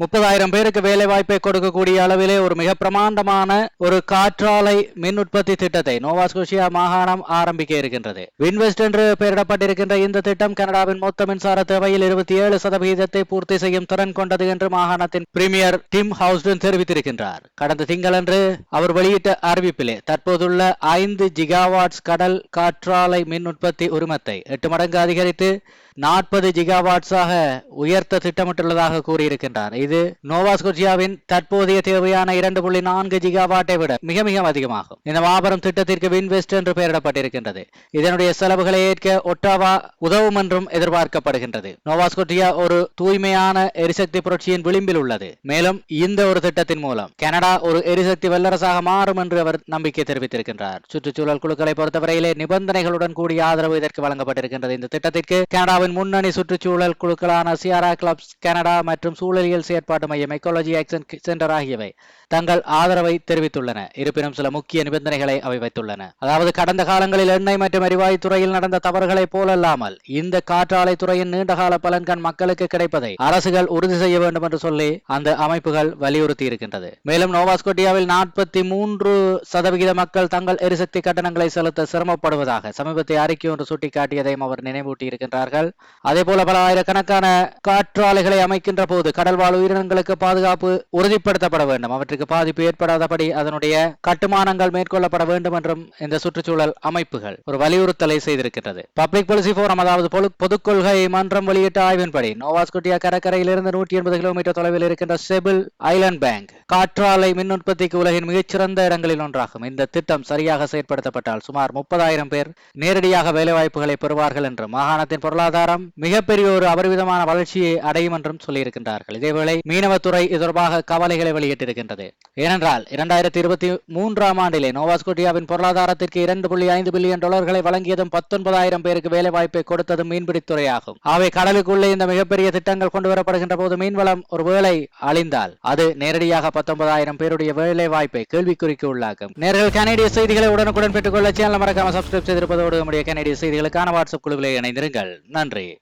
முப்பதாயிரம் பேருக்கு வேலை வாய்ப்பை கொடுக்கக்கூடிய அளவிலே ஒரு மிக பிரமாண்டமான ஒரு காற்றாலை மின் உற்பத்தி திட்டத்தை நோவாஸ்கோஷியா மாகாணம் ஆரம்பிக்க இருக்கின்றது. வின்வெஸ்ட் என்று பெயரிடப்பட்டிருக்கின்ற இந்த திட்டம் கனடாவின் மொத்த மின்சார தேவையில் இருபத்தி ஏழு சதவிகிதத்தை பூர்த்தி செய்யும் திறன் கொண்டது என்று மாகாணத்தின் பிரீமியர் டிம் ஹவுஸ்டன் தெரிவித்திருக்கின்றார். கடந்த திங்களன்று அவர் வெளியிட்ட அறிவிப்பிலே தற்போதுள்ள ஐந்து ஜிகாவாட்ஸ் கடல் காற்றாலை மின் உற்பத்தி உரிமத்தை எட்டு மடங்கு அதிகரித்து நாற்பது ஜிகாவாட்ஸாக உயர்த்த திட்டமிட்டுள்ளதாக கூறியிருக்கின்றார். இது நோவாஸ்கோச்சியாவின் தற்போதைய தேவையான இரண்டு புள்ளி நான்கு ஜிகாவாட்டை விட மிக மிக அதிகமாகும். இந்த மாபெரும் திட்டத்திற்கு வின்வெஸ்ட் என்று பெயரிடப்பட்டிருக்கின்றது. இதனுடைய செலவுகளை ஏற்க ஒட்டாவா உதவும் என்றும் எதிர்பார்க்கப்படுகின்றது. நோவாஸ்கோட்டியா ஒரு தூய்மையான எரிசக்தி புரட்சியின் விளிம்பில் உள்ளது. மேலும் இந்த ஒரு திட்டத்தின் மூலம் கனடா ஒரு எரிசக்தி வல்லரசாக மாறும் என்று அவர் நம்பிக்கை தெரிவித்திருக்கின்றார். சுற்றுச்சூழல் குழுக்களை பொறுத்தவரையிலே நிபந்தனைகளுடன் கூடிய ஆதரவு இதற்கு வழங்கப்பட்டிருக்கின்றது. இந்த திட்டத்திற்கு கனடாவின் முன்னணி சுற்றுச்சூழல் குழுக்களான சியாரா கிளப்ஸ் கனடா மற்றும் சூழலியல் செயற்பாட்டு மையம் எக்கோலஜி ஆக்சன் சென்டர் ஆகியவை தங்கள் ஆதரவை தெரிவித்துள்ளன. இருப்பினும் சில முக்கிய நிபந்தனைகளை அவை வைத்துள்ளன. அதாவது கடந்த காலங்களில் எண்ணெய் மற்றும் எரிவாயு துறையில் நடந்த தவறுகளை போலல்லாமல் இந்த காற்றாலை துறையின் நீண்டகால பலன்கள் மக்களுக்கு கிடைப்பதை அரசுகள் உறுதி செய்ய வேண்டும் என்று சொல்லி அந்த அமைப்புகள் வலியுறுத்தி இருக்கின்றது. மேலும் நோவாஸ்கோட்டியாவில் நாற்பத்தி மூன்று சதவிகித மக்கள் தங்கள் எரிசக்தி கட்டணங்களை செலுத்த சிரமப்படுவதாக சமீபத்தை அறிக்கை ஒன்று சுட்டிக்காட்டியதையும் அவர் நினைவூட்டி இருக்கின்றார்கள் அதே போல பல ஆயிரக்கணக்கான காற்றாலைகளை அமைக்கின்ற போது கடல்வாழ் உயிரினங்களுக்கு பாதுகாப்பு உறுதிப்படுத்தப்பட வேண்டும். அவற்றுக்கு பாதிப்பு ஏற்படாதபடி அதனுடைய கட்டுமானங்கள் மேற்கொள்ளப்பட வேண்டும் என்றும் இந்த சுற்றுச்சூழல் அமைப்புகள் ஒரு வலியுறுத்தலை செய்திருக்கின்றது. பப்ளிக் பாலிசி போரம் அதாவது பொது- கொள்கை மன்றம் வெளியிட்ட ஆய்வின்படி நோவாஸ்கோட்டியா கடற்கரையிலிருந்து நூற்றி எண்பது கிலோமீட்டர் தொலைவில் இருக்கின்ற செபில் ஐலண்ட் பேங்க் காற்றாலை மின் உற்பத்திக்கு உலகின் மிகச்சிறந்த இடங்களில் ஒன்றாகும். இந்த திட்டம் சரியாக செயற்படுத்தப்பட்டால் சுமார் முப்பதாயிரம் பேர் நேரடியாக வேலைவாய்ப்புகளை பெறுவார்கள் என்று மாகாணத்தின் பொருளாதாரம் மிகப்பெரிய ஒரு அபரிவிதமான வளர்ச்சியை அடையும் என்றும் சொல்லியிருக்கின்றார்கள். இதேவேளை மீனவத்துறை இது தொடர்பாக கவலைகளை வெளியிட்டிருக்கின்றது. ஏனென்றால் இரண்டாயிரத்தி இருபத்தி மூன்றாம் ஆண்டிலே நோவாஸ்கோட்டியாவின் பொருளாதாரத்திற்கு இரண்டு புள்ளி ஐந்து பில்லியன் டாலர்களை வழங்கியதும் பத்தொன்பதாயிரம் பேருக்கு வேலைவாய்ப்பை கொடுத்ததும் மீன்பிடித்துறையாகும் அவை கடலுக்குள்ளே இந்த மிகப்பெரிய திட்டங்கள் கொண்டு வரப்படுகின்ற போது மீன்வளம் ஒரு வேலை அழிந்தால் அது நேரடியாக பத்தொன்பதாயிரம் பேருடைய வேலை வாய்ப்பை கேள்விக்குறிக்கு உள்ளாக்கும். நேர்கள் கனடிய செய்திகளை உடனுக்குடன் பெற்றுக்கொள்ள சேனல் மறக்காம சப்ஸ்கிரைப் செய்திருப்பதோடு நம்முடைய கனடிய செய்திகளுக்கான வாட்ஸ்அப் குழுவிலே இணைந்திருங்கள். நன்றி.